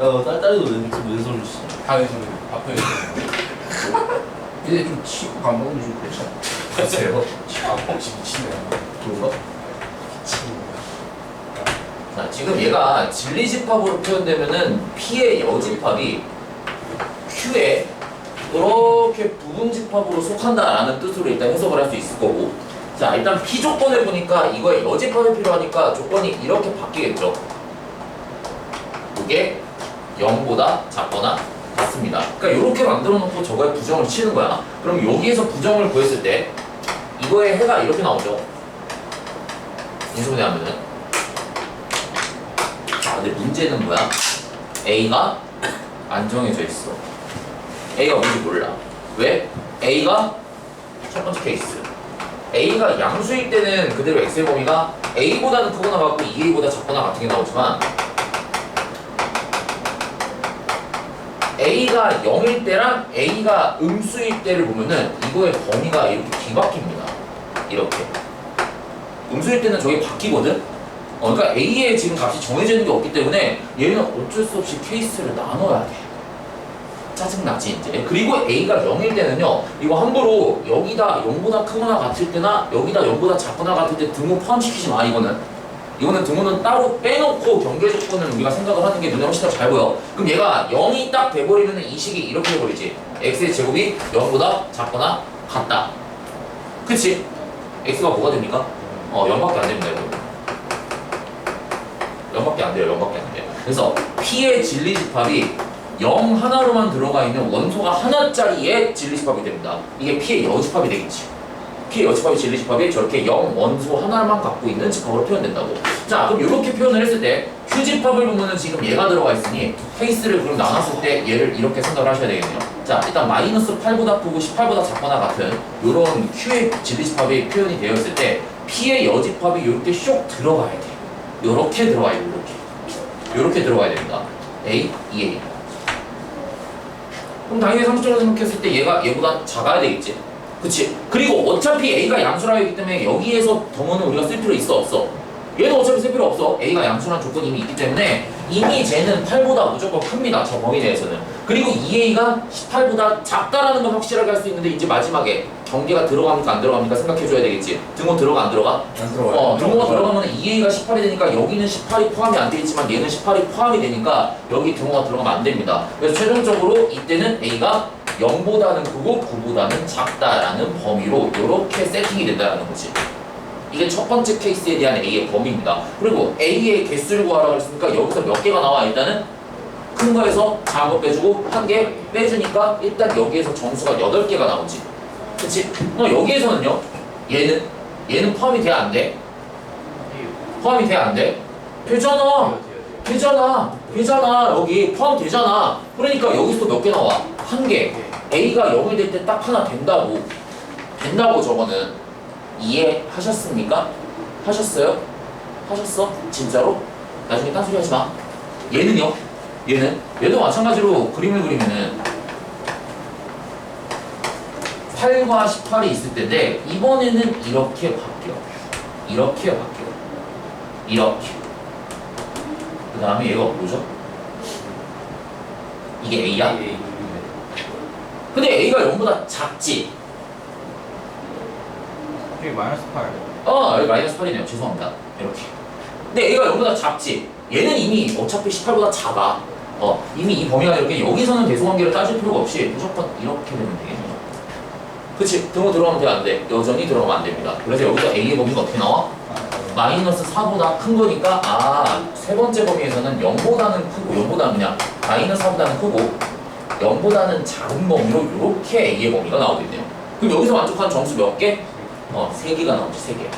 야, 딸, 딸도 왼, 왼손을 씨. 다른 소리 앞에 근데 좀 치고 감독도 좀 그렇지 않아? 글쎄요. 아 혹시 미치네요 그런가? 자, 지금 얘가 진리집합으로 표현되면은 P의 여집합이 Q의 이렇게 부분집합으로 속한다라는 뜻으로 일단 해석을 할 수 있을 거고. 자 일단 P 조건을 보니까 이거에 여집합이 필요하니까 조건이 이렇게 바뀌겠죠. 이게 0보다 작거나 같습니다 그러니까 이렇게 만들어 놓고 저거에 부정을 치는 거야 그럼 여기에서 부정을 구했을 때 이거의 해가 이렇게 나오죠 인수분해 하면은 자, 근데 문제는 뭐야? A가 안 정해져 있어. A가 뭔지 몰라. 왜? A가 첫 번째 케이스. A가 양수일 때는 그대로 X의 범위가 A보다는 크거나 같고 2A보다 작거나 같은 게 나오지만 A가 0일 때랑 A가 음수일 때를 보면은 이거의 범위가 이렇게 뒤바뀝니다. 이렇게. 음수일 때는 저게 바뀌거든? 어, 그러니까 A에 지금 값이 정해져 있는 게 없기 때문에 얘는 어쩔 수 없이 케이스를 나눠야 돼. 짜증나지 이제. 그리고 A가 0일 때는요. 이거 함부로 여기다 0보다 크거나 같을 때나 여기다 0보다 작거나 같을 때 등호 포함시키지 마 이거는. 이거는 등호는 따로 빼놓고 경계 조건을 우리가 생각을 하는 게 눈에 훨씬 더 잘 보여. 그럼 얘가 0이 딱 돼버리면 이 식이 이렇게 돼버리지. x의 제곱이 0보다 작거나 같다. 그치? x가 뭐가 됩니까? 어, 0밖에 안 됩니다, 이거. 0밖에 안 돼요, 0밖에 안 돼요. 그래서 P의 진리 집합이 0 하나로만 들어가 있는 원소가 하나짜리의 진리 집합이 됩니다. 이게 P의 여집합이 되겠지. P의 여집합이 진리집합이 저렇게 0 원소 하나만 갖고 있는 집합으로 표현된다고. 자, 그럼 이렇게 표현을 했을 때 Q집합을 보면은 지금 얘가 들어가 있으니 케이스를 그럼 나눴을 때 얘를 이렇게 생각을 하셔야 되겠네요. 자, 일단 마이너스 8보다 크고 18보다 작거나 같은 이런 Q의 진리집합이 표현이 되어 있을 때 P의 여집합이 이렇게 쇽 들어가야 돼. 요렇게 들어와요, 요렇게. 요렇게 들어가야 됩니다. A, 2A. 그럼 당연히 상식적으로 생각했을 때 얘가 얘보다 작아야 되겠지. 그치? 그리고 어차피 A가 양수라 했기 때문에 여기에서 덩어는 우리가 쓸 필요 있어, 없어? 얘는 어차피 쓸 필요 없어. A가 양수라는 조건이 이미 있기 때문에 이미 쟤는 8보다 무조건 큽니다. 저 범위 내에서는. 그리고 2A가 18보다 작다라는 건 확실하게 할 수 있는데 이제 마지막에 경계가 들어갑니까 안 들어갑니까 생각해줘야 되겠지. 등호 들어가 안 들어가? 안 들어와요. 어, 등호가 들어가면 2A가 18이 되니까 여기는 18이 포함이 안돼 있지만 얘는 18이 포함이 되니까 여기 등호가 들어가면 안 됩니다. 그래서 최종적으로 이때는 A가 0보다는 크고 9보다는 작다라는 범위로 이렇게 세팅이 된다는 거지. 이게 첫 번째 케이스에 대한 A의 범위입니다. 그리고 A의 개수를 구하라고 했으니까 여기서 몇 개가 나와? 일단은 큰 거에서 작은 거 빼주고 한 개 빼주니까 일단 여기에서 점수가 8개가 나오지. 그치? 어, 여기에서는요, 얘는, 얘는 포함이 돼야 안 돼? 포함이 돼야 안 돼? 되잖아! 되잖아! 되잖아! 여기 포함되잖아! 그러니까 여기서 몇 개 나와? 한 개. A가 0이 될 때 딱 하나 된다고. 된다고 저거는. 이해하셨습니까? 하셨어요? 하셨어? 진짜로? 나중에 딴소리 하지 마. 얘는요? 얘는? 얘도 마찬가지로 그림을 그리면은 8과 18이 있을 텐데 이번에는 이렇게 바뀌어. 이렇게 바뀌어. 이렇게. 그 다음에 얘가 뭐죠? 이게 A야? 근데 A가 0보다 작지? 여기 마이너스 8 어, 여기 마이너스 8이네요. 죄송합니다. 이렇게. 근데 A가 0보다 작지? 얘는 이미 어차피 18보다 작아. 어, 이미 이 범위가 이렇게 여기서는 대소관계를 따질 필요가 없이 무조건 이렇게 되면 되겠네요. 그치? 등호 들어가면 돼, 안 돼? 여전히 들어가면 안 됩니다. 그래서 여기서 A의 범위가 어떻게 나와? 마이너스 4보다 큰 거니까 아, 세 번째 범위에서는 0보다는 크고 0보다는 그냥 마이너스 4보다는 크고 0보다는 작은 범위로 이렇게 A의 범위가 나오겠네요. 그럼 여기서 만족한 점수 몇 개? 어, 3개가 나오지, 3개.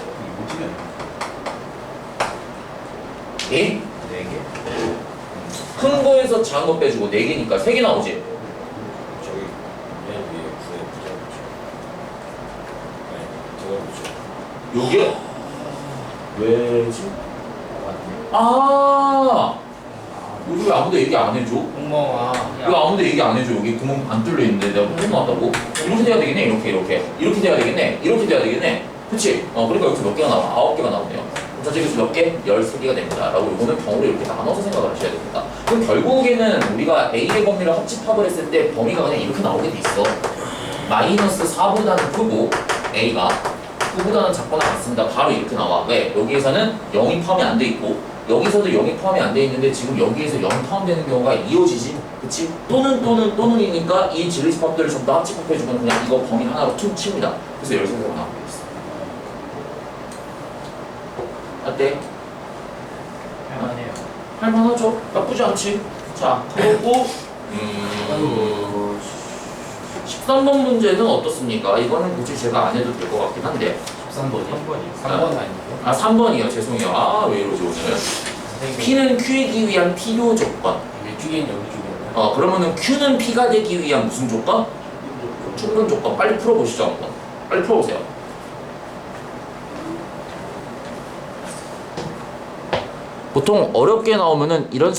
이게 예? 4개? 큰 거에서 작은 거 빼주고 4개니까 3개 나오지? 저기, 맨 위에. 네. 요게? 왜지? 아! 여기 왜 아무도 얘기 안 해줘? 엉멍아 왜 아무도 얘기 안 해줘? 여기 구멍 안 뚫려 있는데 내가 못 나왔다고? 이렇게 돼야 되겠네, 이렇게, 이렇게. 이렇게 돼야 되겠네, 이렇게 돼야 되겠네. 그치? 어, 그러니까 여기서 몇 개가 나와? 아홉 개가 나오네요. 전체 개수 몇 개? 13개가 됩니다. 라고 이거는 병으로 이렇게 나눠서 생각을 하셔야 됩니다. 그럼 결국에는 우리가 A의 범위를 합집합을 했을 때 범위가 그냥 이렇게 나오게 돼 있어. 마이너스 4보다는 크고 A가 9보다는 작거나 같습니다. 바로 이렇게 나와. 왜? 여기에서는 0이 포함이 안 돼 있고 여기서도 0이 포함이 안 돼 있는데 지금 여기에서 0이 포함되는 경우가 이어지지. 그치? 또는 또는 또는이니까 이 진리집합들을 전부 다 합집합해주면 그냥 이거 범위 하나로 퉁 칩니다. 그래서 13개가 나오게 있어. 어때? 할만해요. 할만하죠? 나쁘지 않지? 자, 그리고 음, 13번 문제는 어떻습니까? 이거는 굳이 제가 안 해도 될 것 같긴 한데. 13번이 3번이. 3번 아니에요? 아 3번이요. 죄송해요. 아 왜 이러지 오늘? 선생님. P는 Q이기 위한 필요 조건. 여기 주기엔 여기 주기엔 어 그러면은 Q는 P가 되기 위한 무슨 조건? 충분 조건. 빨리 풀어보시죠 한번. 빨리 풀어보세요. 보통 어렵게 나오면은 이런